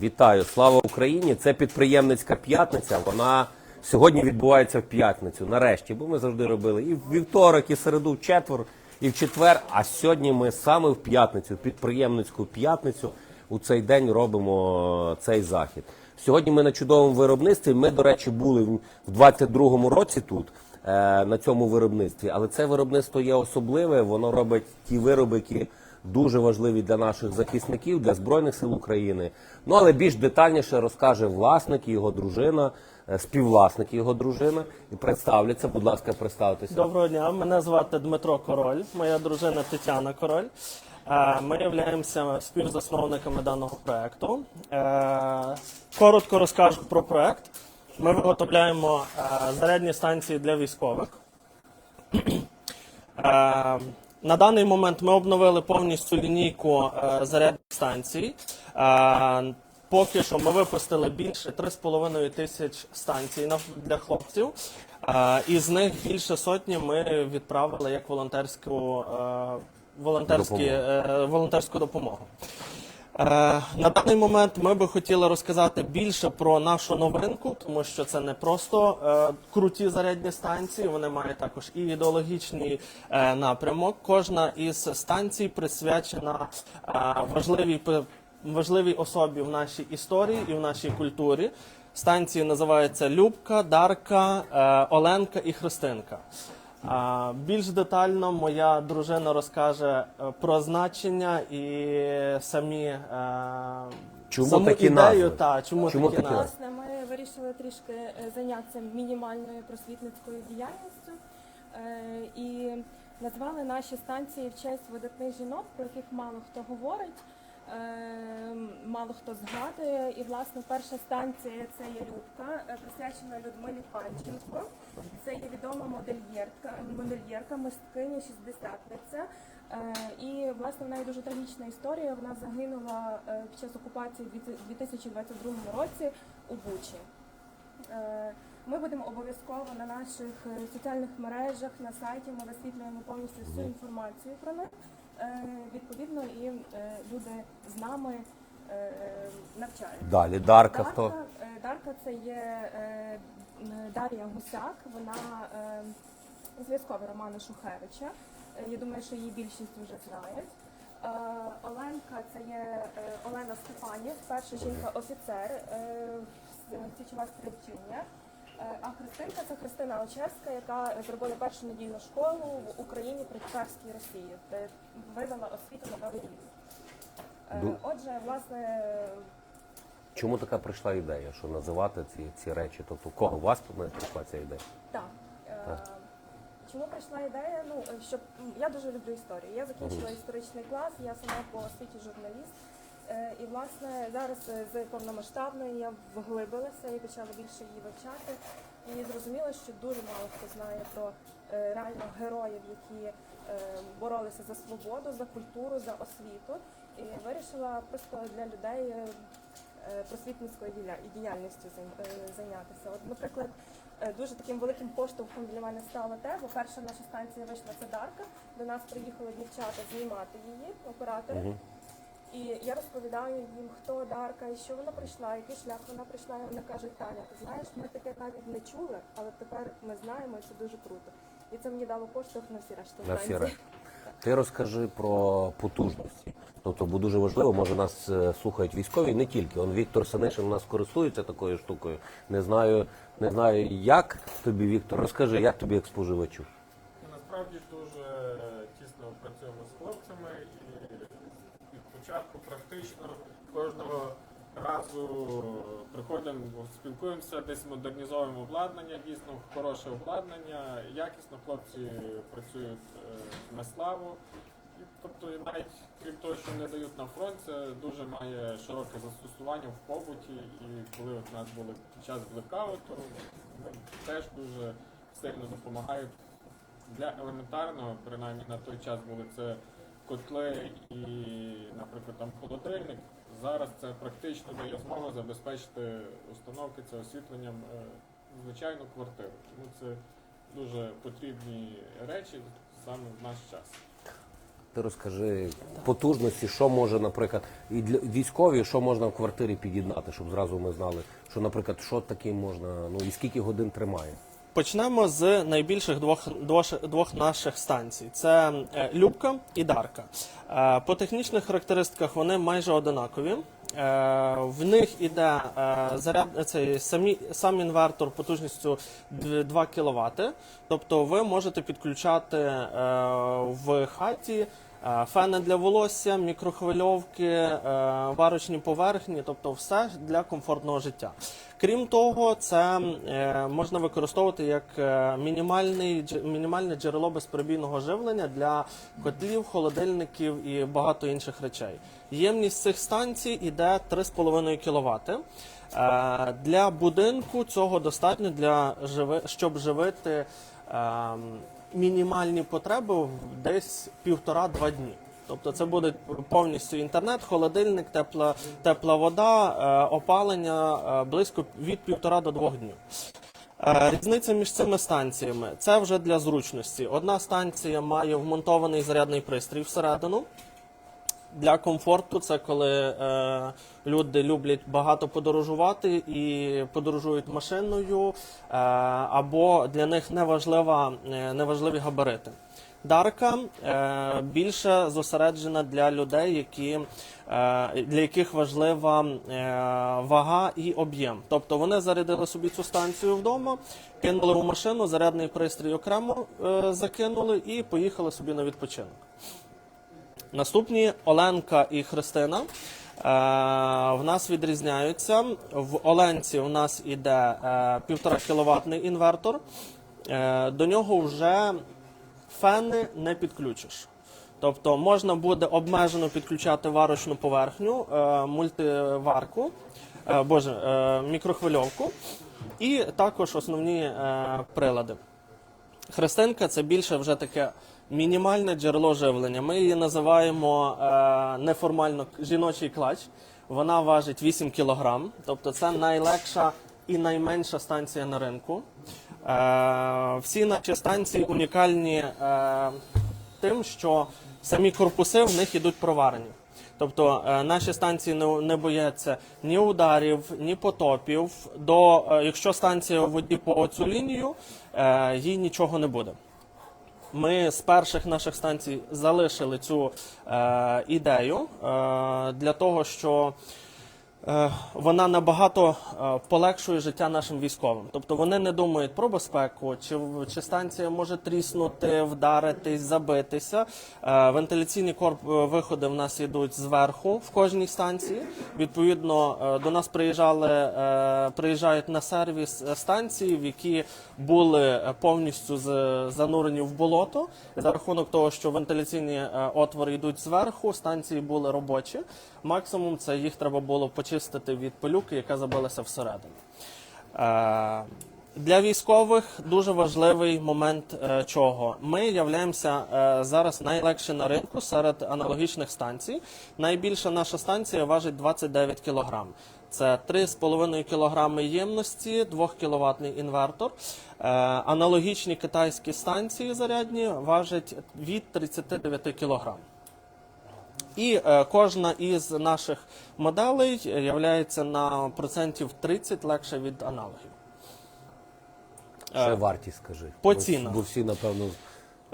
Вітаю, слава Україні! Це підприємницька п'ятниця. Вона сьогодні відбувається в п'ятницю. Нарешті, бо ми завжди робили і в вівторок, і в середу, в четвер, і в четвер. А сьогодні ми саме в п'ятницю, підприємницьку п'ятницю, у цей день робимо цей захід. Сьогодні ми на чудовому виробництві. Ми, до речі, були в 22-му році тут. е, На цьому виробництві, але це виробництво є особливе. Воно робить ті вироби, які дуже важливі для наших захисників, для збройних сил України. Ну але більш детальніше розкаже власник і його дружина, е, співвласник його дружина. І представляться, будь ласка, представтеся. Доброго дня, мене звати Дмитро Король, моя дружина Тетяна Король. Е, Ми являємося співзасновниками даного проекту. Е, Коротко розкажу про проект. Ми виготовляємо зарядні станції для військових. На даний момент ми обновили повністю лінійку е, зарядних станцій. Е, Поки що ми випустили більше 3,5 тисяч станцій для хлопців. Е, Із них більше сотні ми відправили як волонтерську, волонтерські, волонтерську допомогу. Е, На даний момент ми би хотіли розказати більше про нашу новинку, тому що це не просто е, круті зарядні станції, вони мають також і ідеологічний е, напрямок. Кожна із станцій присвячена важливій важливій особі в нашій історії і в нашій культурі. Станції називаються Любка, Дарка, Оленка і Христинка. А, Більш детально моя дружина розкаже е, про значення і самі е, Чому саму такі ідею назви? та чому, Чому такі такі назви. Власне, ми вирішили трішки е, зайнятися мінімальною просвітницькою діяльністю е, і назвали наші станції в честь видатних жінок, про яких мало хто говорить, мало хто згадує. І власне перша станція це є Любка, е, присвячена Людмилі Панченко. Це є відома модельєрка, модельєрка, мисткиня, шістдесятниця. Е, І власне в неї дуже трагічна історія. Вона загинула е, під час окупації у 2022 році у Бучі. Ми будемо обов'язково на наших соціальних мережах, на сайті ми висвітлюємо повністю всю інформацію про них. Е, Відповідно, і е, люди з нами е, навчаються. Далі Дарка. Дарка, е, Дарка це є Дар'я Гусяк, вона зв'язкова Романа Шухевича. Я думаю, що її більшість вже знають. Оленка це є Олена Степанів, перша жінка-офіцер січова стрільчиня. Е, А Христинка це Христина Олчевська, яка зробила першу недільну школу в Україні при царській Росії, де видала освіту на новий. Е, Ду- Отже, власне, чому така прийшла ідея, що називати ці, ці речі? Тобто, у кого у вас прийшла ця ідея? Так. Е, Так. Чому прийшла ідея? Ну, щоб м, я дуже люблю історію. Я закінчила історичний клас, я сама по освіті журналіст. Е, І власне зараз е, з повномасштабною я вглибилася і почала більше її вивчати. І зрозуміла, що дуже мало хто знає про е, реально героїв, які боролися за свободу, за культуру, за освіту. І вирішила просто для людей просвітницькою діяльністю зайнятися. От, наприклад, дуже таким великим поштовхом для мене стало те, бо перша наша станція вийшла це Дарка. До нас приїхали дівчата знімати її, оператори. І я розповідаю їм, хто Дарка, і що вона прийшла, який шлях вона прийшла. І вони кажуть, Таня, ти знаєш, ми таке навіть не чули, але тепер ми знаємо, і це дуже круто. І це мені дало поштовх на всі решта На всі речі. Ти розкажи про потужності. Тобто, бо дуже важливо, може нас е, слухають військові, не тільки. Он Віктор Санишин у нас користується такою штукою. Не знаю, не знаю, як тобі, Віктор. Розкажи, як тобі як споживачу. Насправді дуже тісно працюємо з хлопцями початку практично кожного разу приходимо, спілкуємося, десь модернізовуємо обладнання, дійсно хороше обладнання, якісно хлопці працюють е, на славу. Тобто навіть крім того, що не дають на фронт, це дуже має широке застосування в побуті. І коли у нас був час блекауту, вони теж дуже сильно допомагають для елементарного, принаймні на той час були це котли і, наприклад, там холодильник. Зараз це практично дає змогу забезпечити установки це освітленням е, звичайну квартиру. Тому це дуже потрібні речі саме в наш час. Ти розкажи потужності, що може, наприклад, і для військові, що можна в квартирі під'єднати, щоб зразу ми знали, що, наприклад, що таке можна, ну і скільки годин тримає. Почнемо з найбільших двох, двох, двох наших станцій: це е, Любка і Дарка. Е, По технічних характеристиках вони майже одинакові. Е, В них іде заряд, цей самі, сам інвертор потужністю д- 2 кВт. Тобто ви можете підключати в хаті фени для волосся, мікрохвильовки, е, варочні поверхні, тобто все для комфортного життя. Крім того, це е, можна використовувати як е, мінімальне джерело безперебійного живлення для котлів, холодильників і багато інших речей. Ємність цих станцій іде 3,5 кВт. Е, Для будинку цього достатньо для щоб живити е, мінімальні потреби десь півтора-два дні. Тобто це буде повністю інтернет, холодильник, тепла, тепла вода, е, опалення е, близько від півтора до двох днів. Е, Різниця між цими станціями це вже для зручності. Одна станція має вмонтований зарядний пристрій всередину. Для комфорту це коли е, люди люблять багато подорожувати і подорожують машиною, е, або для них неважлива, е, неважливі габарити. Дарка е, більше зосереджена для людей, які, е, для яких важлива е, вага і об'єм. Тобто вони зарядили собі цю станцію вдома, кинули у машину, зарядний пристрій окремо е, закинули і поїхали собі на відпочинок. Наступні Оленка і Христина. Е, в нас відрізняються. В Оленці у нас іде е, півтора кіловатний інвертор. Е, до нього вже фени не підключиш. Тобто можна буде обмежено підключати варочну поверхню, е, мультиварку, е, боже, е, мікрохвильовку і також основні е, прилади. Христинка це більше вже таке мінімальне джерело живлення. Ми її називаємо е, неформально жіночий клач. Вона важить 8 кг, тобто це найлегша і найменша станція на ринку. Е, всі наші станції унікальні е, тим, що самі корпуси в них ідуть проварені. Тобто е, наші станції не, не бояться ні ударів, ні потопів. До, е, якщо станція у воді по цю лінію, е, їй нічого не буде. Ми з перших наших станцій залишили цю е, ідею е, для того, що вона набагато е, полегшує життя нашим військовим. Тобто вони не думають про безпеку, чи, чи станція може тріснути, вдаритись, забитися. Е, вентиляційні корп е, виходи в нас йдуть зверху в кожній станції. Відповідно, е, до нас приїжджали, е, приїжджають на сервіс е, станції, в які були е, повністю занурені в болото. За рахунок того, що вентиляційні е, отвори йдуть зверху, станції були робочі. Максимум це їх треба було почистити від пилюки, яка забилася всередину. Е, Для військових дуже важливий момент е, чого. Ми являємося е, зараз найлегше на ринку серед аналогічних станцій. Найбільша наша станція важить 29 кг. Це 3,5 кг ємності, 2 кВт інвертор. Аналогічні китайські станції зарядні важать від 39 кг. І е, кожна із наших моделей є на процентів 30 легше від аналогів. Ще вартість скажи. по цінах. Бо всі, напевно,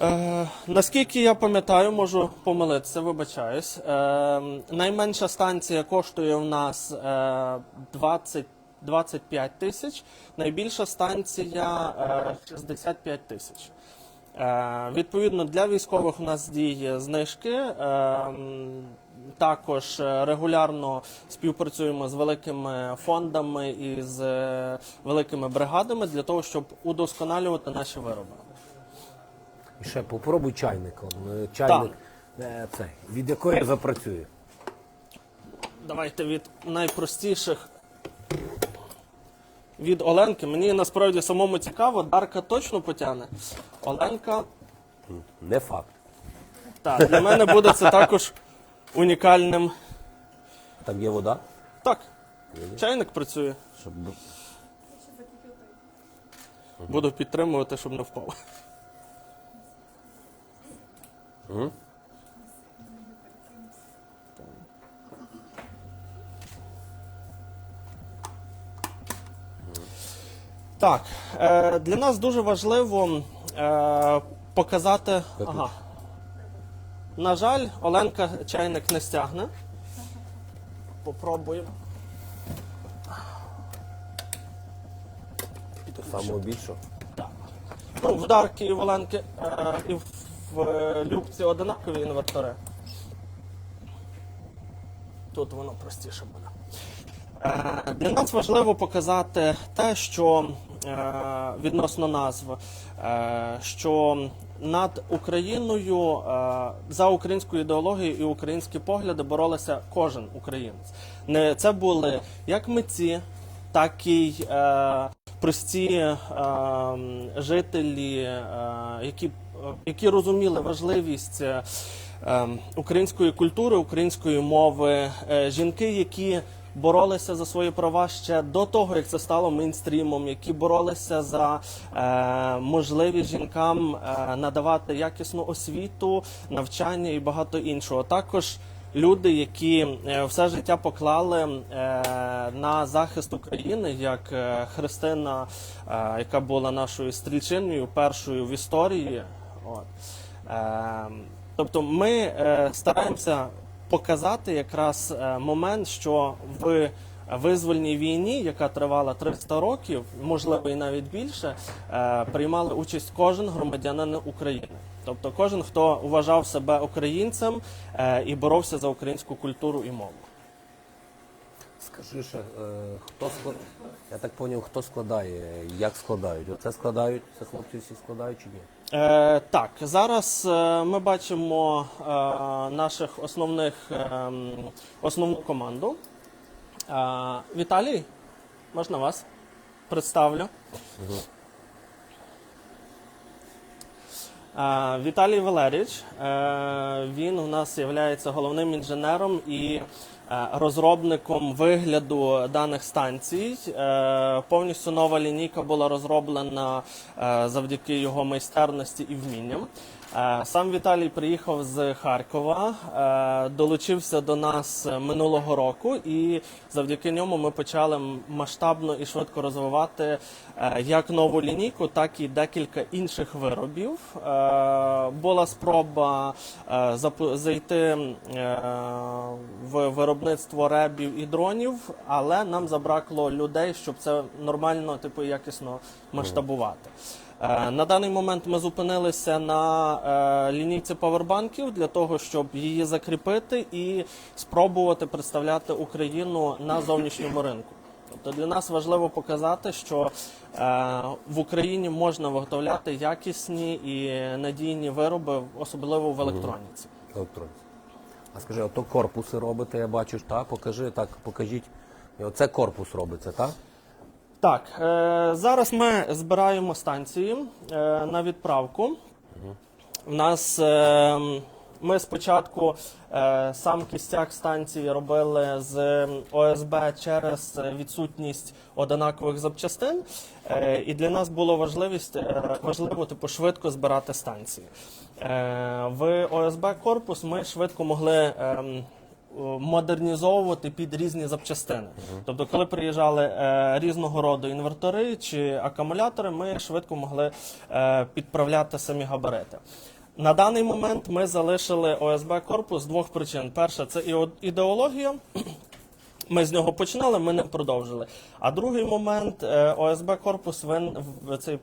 Е, наскільки я пам'ятаю, можу помилитися, вибачаюсь. Е, найменша станція коштує у нас е, 20 25 тисяч, найбільша станція е, 65 тисяч. Е, відповідно, для військових у нас діє знижки. Е, також е, регулярно співпрацюємо з великими фондами і з великими бригадами для того, щоб удосконалювати наші вироби. і ще попробуй чайником. Чайник е, цей, від якої запрацює. Давайте від найпростіших. Від Оленки. Мені насправді самому цікаво, Дарка точно потягне. Оленка, Не факт. так, для мене буде це також унікальним. Там є вода, Так, чайник працює. щоб Буду підтримувати, щоб не впав. Так, е, для нас дуже важливо е, показати. Ага. На жаль, Оленка чайник не стягне. Попробуємо. Самого більшого. Так. Ну, в Дарки і в Оленки е, і в, в е, Любці одинакові інвертори. Тут воно простіше буде. Е, Для нас важливо показати те, що відносно назв, е, що над Україною е, за українську ідеологію і українські погляди боролися кожен українець. Не це були як митці, так і е, прості е, жителі, е, які, е, які розуміли важливість. е, е, української культури, української мови, е, жінки, які боролися за свої права ще до того, як це стало мейнстрімом, які боролися за е, можливість жінкам е, надавати якісну освіту, навчання і багато іншого. Також люди, які е, все життя поклали е, на захист України, як е, Христина, яка була нашою стрільчиною, першою в історії. От. Тобто ми стараємося показати якраз е, момент, що в визвольній війні, яка тривала 300 років, можливо і навіть більше, е, приймали участь кожен громадянин України. Тобто кожен, хто вважав себе українцем е, і боровся за українську культуру і мову. Скажи ще, хто склад... Я так зрозумів, хто складає, як складають? Оце складають, це хлопці всі складають чи ні? Е, так, зараз е, ми бачимо е, наших основних е, основну команду. Е, Віталій, можна вас представлю. Е, Віталій Валерійович, е, він у нас є головним інженером і е, розробником вигляду даних станцій. Е, Повністю нова лінійка була розроблена завдяки його майстерності і вмінням. Е, Сам Віталій приїхав з Харкова, е, долучився до нас минулого року, і завдяки ньому ми почали масштабно і швидко розвивати е, як нову лінійку, так і декілька інших виробів. Була спроба зайти в виробництво ребів і дронів, але нам забракло людей, щоб це нормально, типу, якісно масштабувати. Е, На даний момент ми зупинилися на е, лінійці павербанків для того, щоб її закріпити і спробувати представляти Україну на зовнішньому ринку. Тобто для нас важливо показати, що е, в Україні можна виготовляти якісні і надійні вироби, особливо в електроніці. Електронні. А скажи, ото корпуси робите, я бачу, так? Покажи, так, покажіть. Оце корпус робиться, так? Так, е, зараз ми збираємо станції е, на відправку. У нас е, ми спочатку е, сам кістяк станції робили з ОСБ через відсутність одинакових запчастин. Е, і для нас було важливість, е, важливо типу, швидко збирати станції. Е, в ОСБ корпус ми швидко могли. ем, модернізовувати під різні запчастини. Тобто, коли приїжджали е, різного роду інвертори чи акумулятори, ми швидко могли е, підправляти самі габарити. На даний момент ми залишили ОСБ корпус з двох причин: перша це ідеологія. Ми з нього починали, ми не продовжили. А другий момент е, ОСБ корпус він цей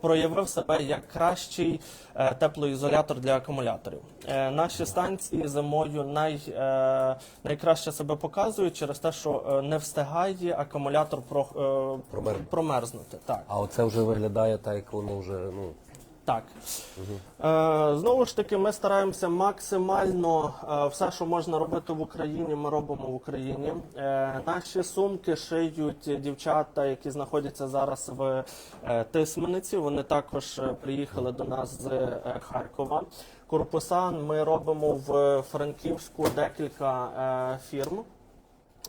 проявив себе як кращий е, теплоізолятор для акумуляторів. Е, Наші станції зимою най, е, найкраще себе показують через те, що не встигає акумулятор про, промерзнути. Так. А оце вже виглядає так, як воно вже, ну. Так. Е, знову ж таки, ми стараємося максимально е, все, що можна робити в Україні, ми робимо в Україні. Е, наші сумки шиють дівчата, які знаходяться зараз в е, Тисмениці. Вони також приїхали до нас з Харкова. Корпуса ми робимо в Франківську декілька фірм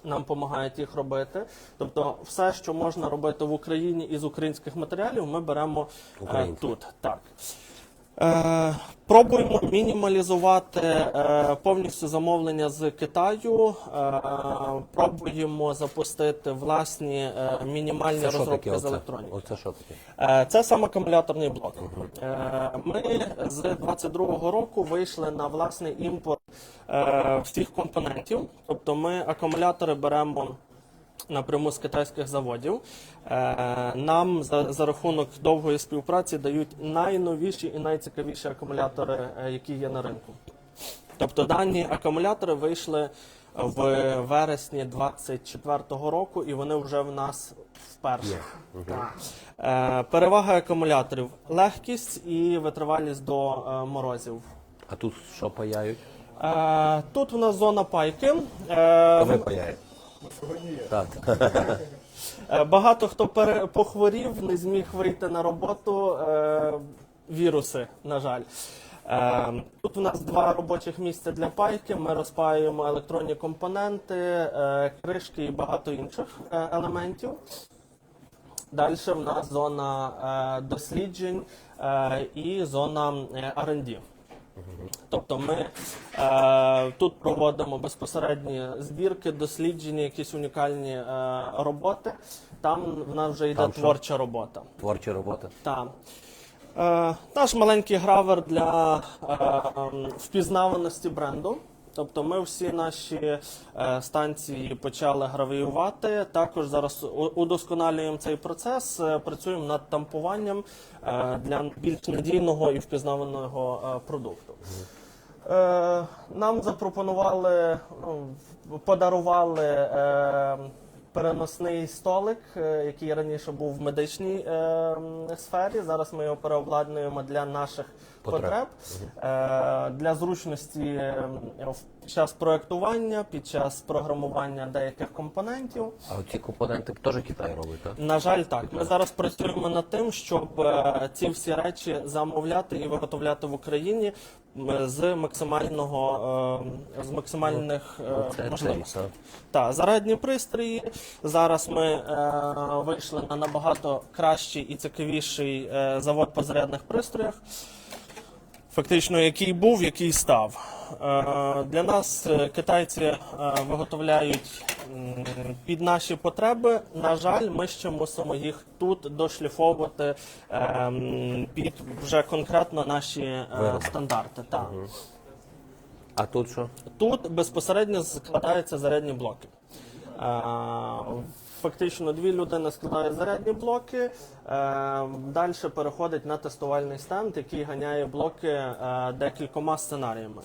нам допомагають їх робити. Тобто, все, що можна робити в Україні із українських матеріалів, ми беремо е, тут. Так. Е, Пробуємо мінімалізувати е, повністю замовлення з Китаю. Е, Пробуємо запустити власні мінімальні Це розробки таке? з електроніки. Оце що таке? Це сам акумуляторний блок. Е, Ми з 22-го року вийшли на власний імпорт всіх компонентів. Тобто ми акумулятори беремо напряму з китайських заводів. Е, Нам за, за рахунок довгої співпраці дають найновіші і найцікавіші акумулятори, е, які є на ринку. Тобто дані акумулятори вийшли в вересні 24-го року, і вони вже в нас вперше. Так. Е, Перевага акумуляторів легкість і витривалість до морозів. А тут що паяють? Тут у нас зона пайки. Ви паяєте. Так. Е, Багато хто пере- похворів, не зміг вийти на роботу. Е, віруси, на жаль. Е, тут у нас два робочих місця для пайки. Ми розпаюємо електронні компоненти, е, кришки і багато інших е, елементів. Далі в нас зона е, досліджень е, і зона е, R&D. Тобто ми е, тут проводимо безпосередні збірки, дослідження, якісь унікальні е, роботи. Там в нас вже йде Там що? творча робота. Творча робота. Так. Е, наш маленький гравер для е, ем, впізнаваності бренду. Тобто ми всі наші е, станції почали гравіювати. Також зараз удосконалюємо цей процес, е, працюємо над тампуванням е, для більш надійного і впізнаваного продукту. Нам запропонували, ну, подарували переносний столик, е, який раніше був в медичній е, сфері. Зараз ми його переобладнуємо для наших Потреб. потреб, Е, для зручності в- під час проектування, під час програмування деяких компонентів. А ці компоненти теж Китай робить, так? На жаль, так. Ми зараз працюємо над тим, щоб е, ці всі речі замовляти і виготовляти в Україні з максимального е, з максимальних е, Це можливостей. так. Зарядні пристрої. Зараз ми е, вийшли на набагато кращий і цікавіший е, завод по зарядних пристроях. Фактично, який був, який став. Е, Для нас е, китайці е, виготовляють під наші потреби. На жаль, ми ще мусимо їх тут дошліфовувати під вже конкретно наші стандарти. Так. А тут що? Тут безпосередньо складаються зарядні блоки. Е, Фактично дві людини складають зарядні блоки. Далі переходить на тестувальний стенд, який ганяє блоки е, декількома сценаріями.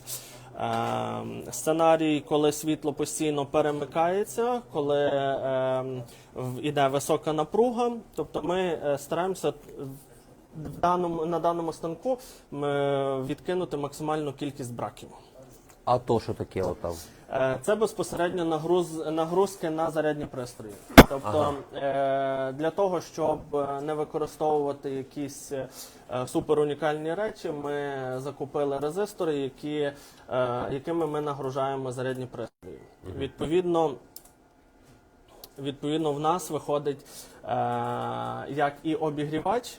Е, Сценарій, коли світло постійно перемикається, коли е, іде висока напруга. Тобто ми е, стараємося в даному, на даному станку відкинути максимальну кількість браків. А то що таке отам? Е, Це безпосередньо нагруз, нагрузки на зарядні пристрої. Тобто е, для того, щоб не використовувати якісь е, супер унікальні речі, ми закупили резистори, які, якими ми нагружаємо зарядні пристрої. Відповідно, відповідно, в нас виходить як і обігрівач,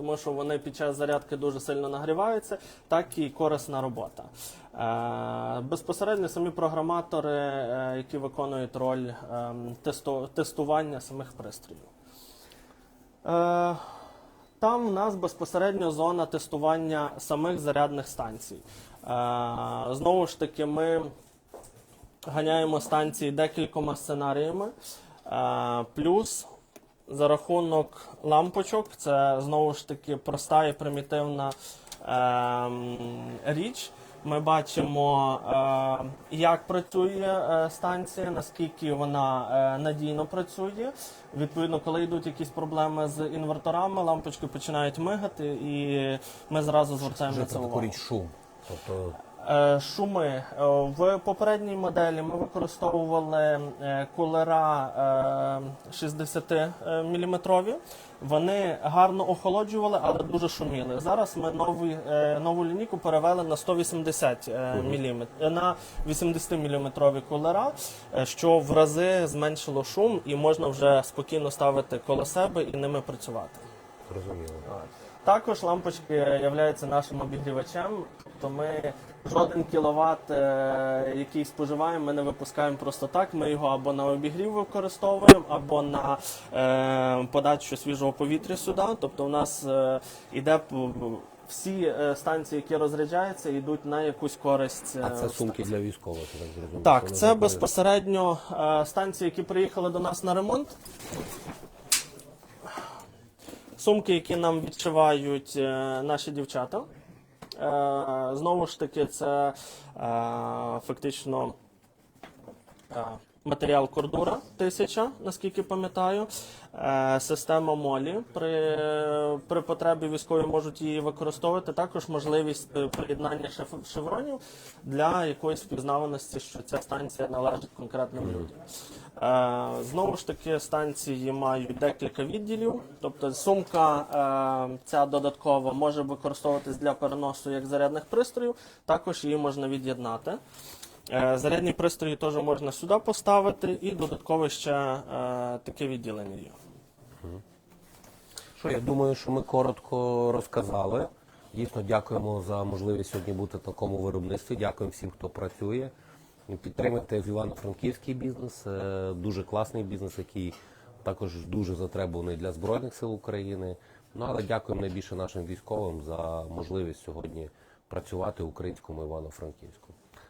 тому що вони під час зарядки дуже сильно нагріваються, так і корисна робота. Е, безпосередньо самі програматори, е, які виконують роль е, тесту- тестування самих пристроїв. Е, там в нас безпосередньо зона тестування самих зарядних станцій. Знову ж таки, ми ганяємо станції декількома сценаріями. Плюс за рахунок лампочок, це знову ж таки проста і примітивна ем, річ. Ми бачимо, е, як працює е, станція, наскільки вона е, надійно працює. Відповідно, коли йдуть якісь проблеми з інверторами, лампочки починають мигати, і ми зразу звертаємо на це увагу. Шум. Тобто Е, Шуми Е, в попередній моделі ми використовували е, кулера 60 мм. Вони гарно охолоджували, але дуже шуміли. Зараз ми нові, е, нову лінійку перевели на 180 мм, на 80 мм кулера, е, що в рази зменшило шум і можна вже спокійно ставити коло себе і ними працювати. зрозуміло. Також лампочки являються нашим обігрівачем. Тобто ми жоден кіловат, е, який споживаємо, ми не випускаємо просто так. Ми його або на обігрів використовуємо, або на е, подачу свіжого повітря сюди. Тобто, у нас е, іде всі станції, які розряджаються, йдуть на якусь користь. А це сумки для військових, так. Так, це безпосередньо станції, які приїхали до нас на ремонт. Сумки, які нам відшивають наші дівчата. Е, знову ж таки, це е, фактично е, матеріал кордура 1000, наскільки пам'ятаю. Е, система молі при, при потребі військові можуть її використовувати. Також можливість е, приєднання шевронів для якоїсь впізнаваності, що ця станція належить конкретним людям. Е, знову ж таки, станції мають декілька відділів. Тобто сумка е, ця додаткова може використовуватись для переносу як зарядних пристроїв, також її можна від'єднати. Е, Зарядні пристрої теж можна сюди поставити, і додатково ще е, таке відділення є. Що я думаю, що ми коротко розказали. Дійсно, дякуємо за можливість сьогодні бути в такому виробництві. Дякуємо всім, хто працює. І Підтримуйте івано-франківський бізнес, е, дуже класний бізнес, який також дуже затребуваний для Збройних сил України. Ну але дякуємо найбільше нашим військовим за можливість сьогодні працювати українському Івано-Франківську.